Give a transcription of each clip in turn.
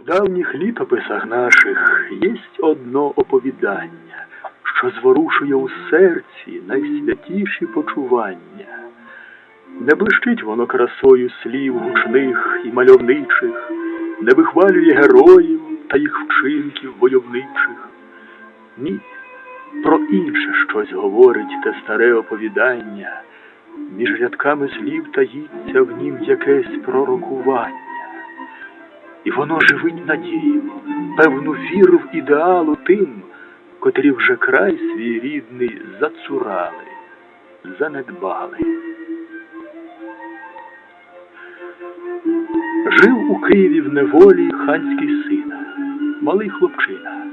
В давніх літописах наших єсть одно оповідання, що зворушує у серці найсвятіші почування. Не блищить воно красою слів гучних і мальовничих, не вихвалює героїв та їх вчинків войовничих. Ні, про інше щось говорить те старе оповідання, між рядками слів таїться в нім якесь пророкування. І воно живить надію, певну віру в ідеалу тим, котрі вже край свій рідний зацурали, занедбали. Жив у Києві в неволі ханський син, малий хлопчина,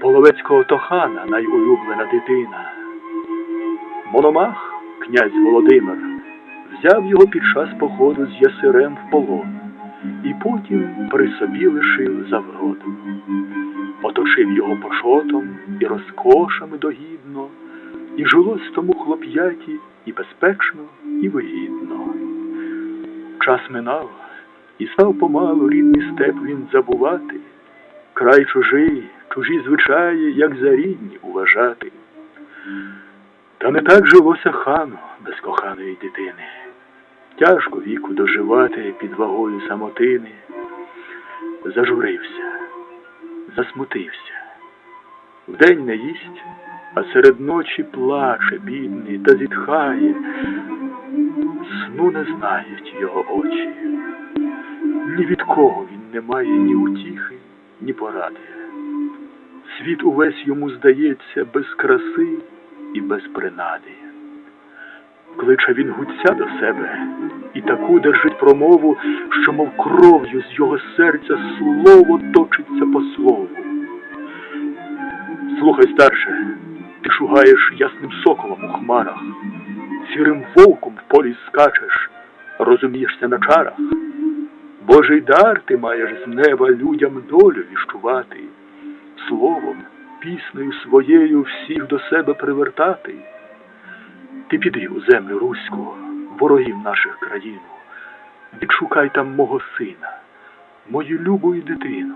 половецького тохана найулюблена дитина. Мономах, князь Володимир, взяв його під час походу з ясирем в полон і потім при собі лишив за вродом. Оточив його пошотом і розкошами догідно, і жилось тому хлоп'яті і безпечно, і вигідно. Час минав, і став помалу рідний степ він забувати, край чужий, чужі звичаї, як за рідні уважати. Та не так жилося хану без коханої дитини. Тяжко віку доживати під вагою самотини. Зажурився, засмутився. Вдень не їсть, а серед ночі плаче, бідний, та зітхає. Сну не знають його очі. Ні від кого він не має ні утіхи, ні поради. Світ увесь йому здається без краси і без принади. Кличе він гуця до себе і таку держить промову, що, мов кров'ю з його серця слово точиться по слову. Слухай, старше, ти шугаєш ясним соколом у хмарах, сірим вовком в полі скачеш, розумієшся на чарах. Божий дар ти маєш з неба людям долю віщувати, словом, піснею своєю всіх до себе привертати. Ти піди у землю руську, ворогів наших країну, відшукай там мого сина, мою любу і дитину.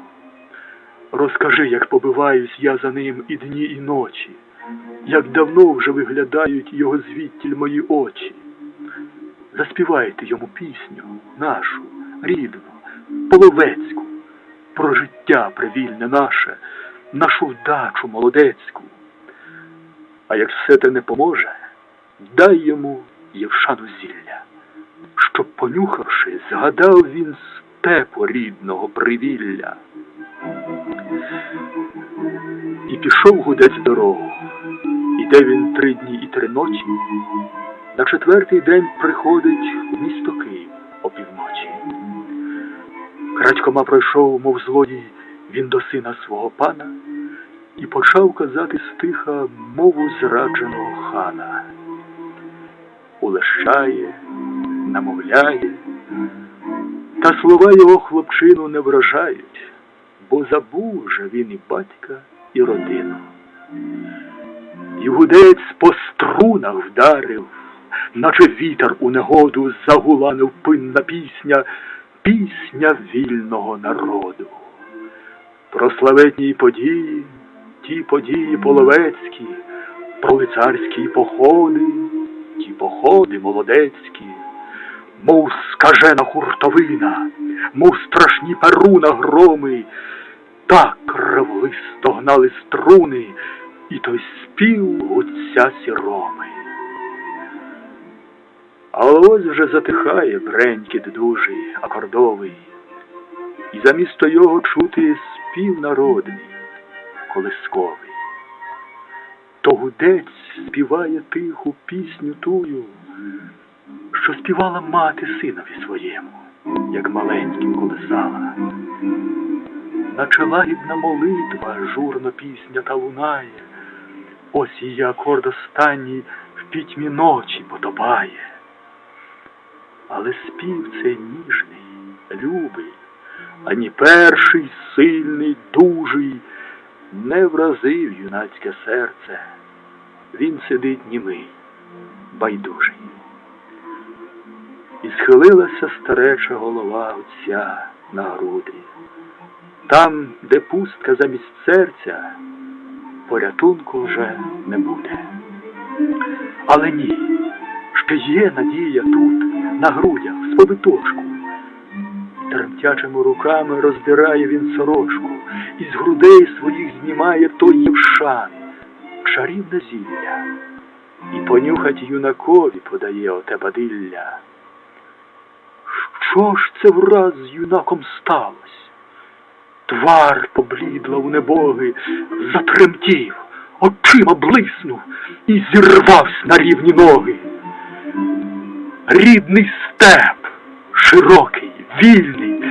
Розкажи, як побиваюсь я за ним і дні, і ночі, як давно вже виглядають його звідтіль мої очі. Заспівайте йому пісню нашу, рідну, половецьку, про життя привільне наше, нашу вдачу молодецьку. А як все те не поможе, дай йому Євшану зілля, щоб, понюхавши, згадав він степу рідного привілля. І пішов гудець дорогу. Іде він три дні і три ночі. На четвертий день приходить в місто Київ опівночі. Крадькома пройшов, мов злодій, він до сина свого пана і почав казати стиха мову зрадженого хана. Улещає, намовляє, та слова його хлопчину не вражають, бо забув же він і батька, і родину. І гудець по струнах вдарив, наче вітер у негоду загула невпинна пісня, пісня вільного народу. Про славетні події, ті події половецькі, про лицарські походи, ті походи молодецькі, мов скажена хуртовина, мов страшні перуна громи, так ревлисто гнали струни, і той спів гуця сіроми. А ось вже затихає бренькіт дужий, акордовий, і замісто його чути спів народний, колисковий. То гудець співає тиху пісню тую, що співала мати синові своєму, як маленьким колисала. Наче лагідна молитва, журно пісня та лунає, ось її акорд останній в пітьмі ночі потопає. Але спів цей ніжний, любий, ані перший сильний, дужий не вразив юнацьке серце. Він сидить німий, байдужий. І схилилася стареча голова отця на груди. там, де пустка замість серця, порятунку вже не буде. Але ні, ще є надія тут, на грудях, в повиточку. Тремтячими руками роздирає він сорочку, і з грудей своїх знімає той євшан, чарівне зілля, і понюхать юнакові подає оте бадилля. Що ж це враз з юнаком сталося? Твар поблідла у небоги, затремтів, очима блиснув і зірвався на рівні ноги. Рідний степ, широкий, вільний,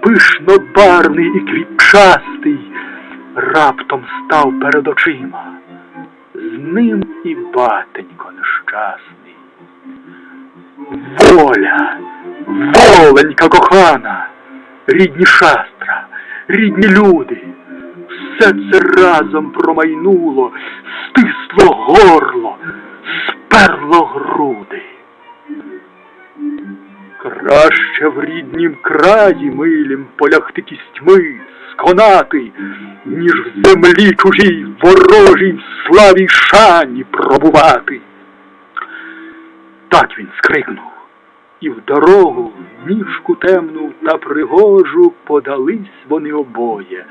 пишнобарний і кріпчастий, раптом став перед очима. З ним і батенько нещасний. Воля, воленька кохана, рідні шастра, рідні люди, все це разом промайнуло, стисло горло, сперло груди. Краще в ріднім краї милім полягти кістьми, сконати, ніж в землі чужій ворожій в славі шані пробувати. Так він скрикнув, і в дорогу, ніжку темну та пригожу подались вони обоє,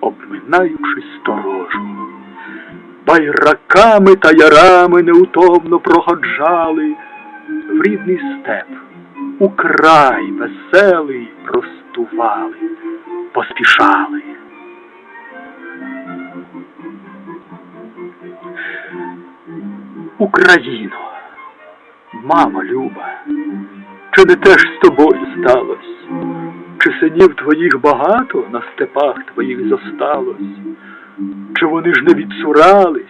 обминаючи сторожу. Байраками та ярами неутомно проходжали в рідний степ, у край веселий простували, поспішали. Україно, мамо люба, чи не те ж з тобою сталось? Чи синів твоїх багато на степах твоїх зосталось? Чи вони ж не відсурались,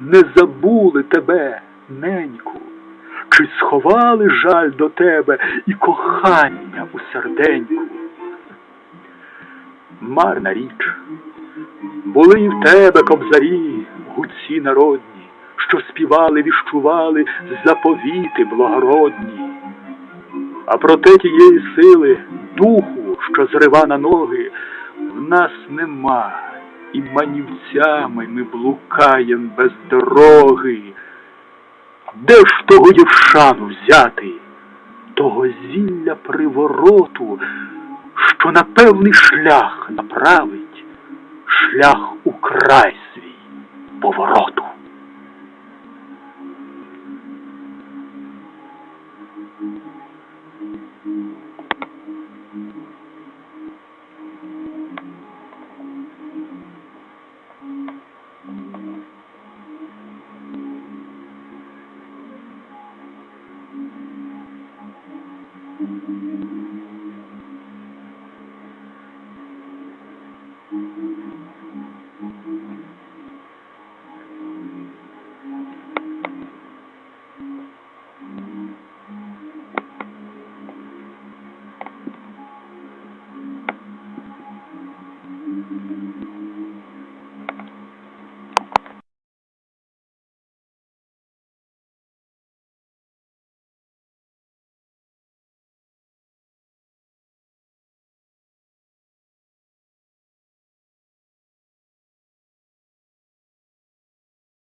не забули тебе, неньку? Чи сховали жаль до тебе і кохання у серденьку? Марна річ, були в тебе кобзарі, гудці народні, що співали, віщували заповіти благородні. А проте тієї сили, духу, що зрива на ноги, в нас нема, і манівцями ми блукаєм без дороги. Де ж того дівшану взяти, того зілля привороту, що на певний шлях направить, шлях у край